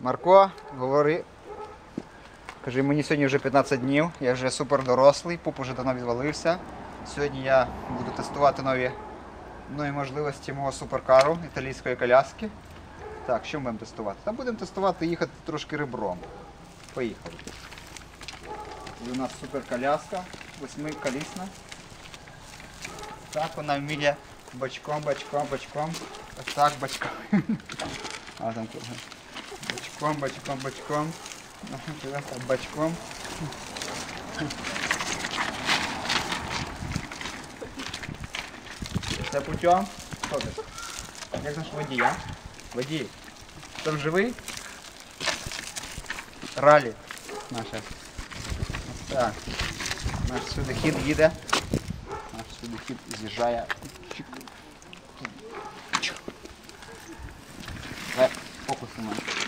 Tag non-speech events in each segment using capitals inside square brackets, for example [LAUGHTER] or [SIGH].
Марко, говори. Кажи, мені сьогодні вже 15 днів, я вже супер дорослий, пуп уже давно відвалився. Сьогодні я буду тестувати нові, нові можливості мого суперкару італійської коляски. Так, що ми будемо тестувати? Та будемо тестувати їхати трошки ребром. Поїхали. І у нас суперколяска, восьмиколісна. Так, вона вміє бочком, бочком, бочком. Ось так, бочком. [LAUGHS] А там тут. Бочком, бочком, бочком. Ага, так, Бочком. Це путем. Що ти? Як наш водій, а? Водій. Там живий? Ралі наше. Ось Так. Наш судохід їде. Наш судохід з'їжджає.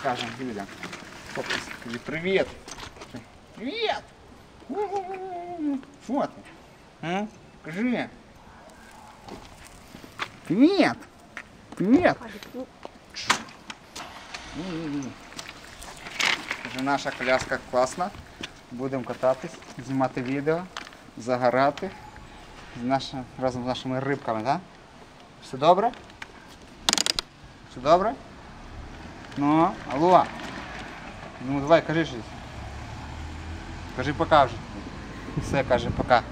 у мене. Скажем людям. Фокус. Кажи привіт. Привіт. Що ти? А? Кажи. Привіт. Привіт. Каже, наша коляска класна. Будемо кататись, знімати відео, загорати з наша- разом з нашими рибками, так? Все добре? Все добре? Ну, алло. Ну давай, кажи щось. Кажи пока уже, Все, каже, пока.